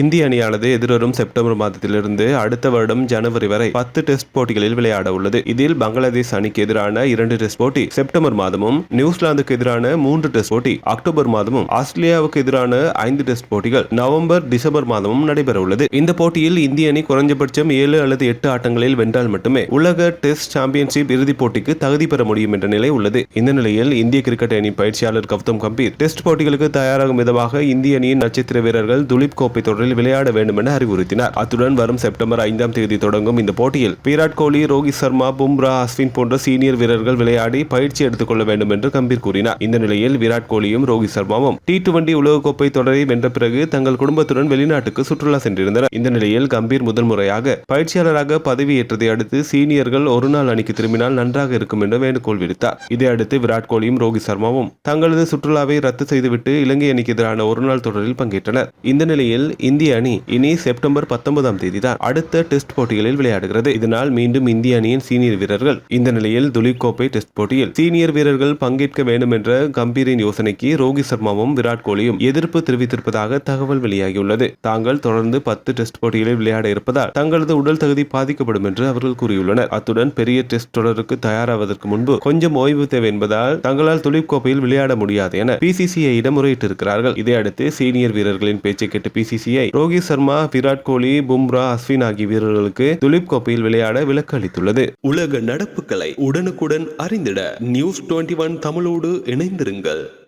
இந்திய அணியானது எதிர்வரும் செப்டம்பர் மாதத்திலிருந்து அடுத்த வருடம் ஜனவரி வரை பத்து டெஸ்ட் போட்டிகளில் விளையாட உள்ளது. இதில் பங்களாதேஷ் அணிக்கு எதிரான இரண்டு டெஸ்ட் போட்டி செப்டம்பர் மாதமும் நியூசிலாந்துக்கு எதிரான மூன்று டெஸ்ட் போட்டி அக்டோபர் மாதமும் ஆஸ்திரேலியாவுக்கு எதிரான ஐந்து டெஸ்ட் போட்டிகள் நவம்பர் டிசம்பர் மாதமும் நடைபெற உள்ளது. இந்த போட்டியில் இந்திய அணி குறைஞ்சபட்சம் ஏழு அல்லது எட்டு ஆட்டங்களில் வென்றால் மட்டுமே உலக டெஸ்ட் சாம்பியன்ஷிப் இறுதிப் போட்டிக்கு தகுதி பெற முடியும் என்ற நிலை உள்ளது. இந்த நிலையில் இந்திய கிரிக்கெட் அணி பயிற்சியாளர் கௌதம் கம்பீர் டெஸ்ட் போட்டிகளுக்கு தயாராகும் விதமாக இந்திய அணியின் நட்சத்திர வீரர்கள் துலீப் கோப்பை தொடர் தொடரில் விளையாட வேண்டும் என அறிவுறுத்தினார். அத்துடன் வரும் செப்டம்பர் ஐந்தாம் தேதி தொடங்கும் இந்த போட்டியில் விராட் கோலி ரோஹித் சர்மா பும்ரா அஸ்வின் போன்ற சீனியர் வீரர்கள் விளையாடி பயிற்சி எடுத்துக் கொள்ள வேண்டும் என்று கம்பீர் கூறினார். இந்த நிலையில் விராட் கோலியும் ரோஹித் சர்மாவும் டி டுவெண்டி உலகக்கோப்பை தொடரை வென்ற பிறகு தங்கள் குடும்பத்துடன் வெளிநாட்டுக்கு சுற்றுலா சென்றிருந்தனர். இந்த நிலையில் கம்பீர் முதல் முறையாக பயிற்சியாளராக பதவியேற்றதை அடுத்து சீனியர்கள் ஒருநாள் அணிக்கு திரும்பினால் நன்றாக இருக்கும் என்று வேண்டுகோள் விடுத்தார். இதையடுத்து விராட் கோலியும் ரோஹித் சர்மாவும் தங்களது சுற்றுலாவை ரத்து செய்துவிட்டு இலங்கை அணிக்கு எதிரான ஒருநாள் தொடரில் பங்கேற்றனர். இந்த நிலையில் இந்திய அணி இனி செப்டம்பர் பத்தொன்பதாம் தேதி தான் அடுத்த டெஸ்ட் போட்டிகளில் விளையாடுகிறது. இதனால் மீண்டும் இந்திய அணியின் சீனியர் வீரர்கள் இந்த நிலையில் துலீப் கோப்பை டெஸ்ட் போட்டியில் சீனியர் வீரர்கள் பங்கேற்க வேண்டும் என்ற கம்பீரின் யோசனைக்கு ரோஹித் சர்மாவும் விராட் கோலியும் எதிர்ப்பு தெரிவித்திருப்பதாக தகவல் வெளியாகியுள்ளது. தாங்கள் தொடர்ந்து பத்து டெஸ்ட் போட்டிகளில் விளையாட இருப்பதால் தங்களது உடல் தகுதி பாதிக்கப்படும் என்று அவர்கள் கூறியுள்ளனர். அத்துடன் பெரிய டெஸ்ட் தொடருக்கு தயாராவதற்கு முன்பு கொஞ்சம் ஓய்வு தேவை என்பதால் தங்களால் துலீப் கோப்பையில் விளையாட முடியாது என பிசிசிஐ இடம் முறையிட்டிருக்கிறார்கள். இதையடுத்து சீனியர் வீரர்களின் பேச்சை கேட்டு பிசிசிஐ ரோஹித் சர்மா விராட் கோலி பும்ரா அஸ்வின் ஆகிய வீரர்களுக்கு துலீப் கோப்பையில் விளையாட விலக்கு அளித்துள்ளது உலக நடப்புகளை உடனுக்குடன் அறிந்திட நியூஸ் டுவெண்டி ஒன் தமிழோடு இணைந்திருங்கள்.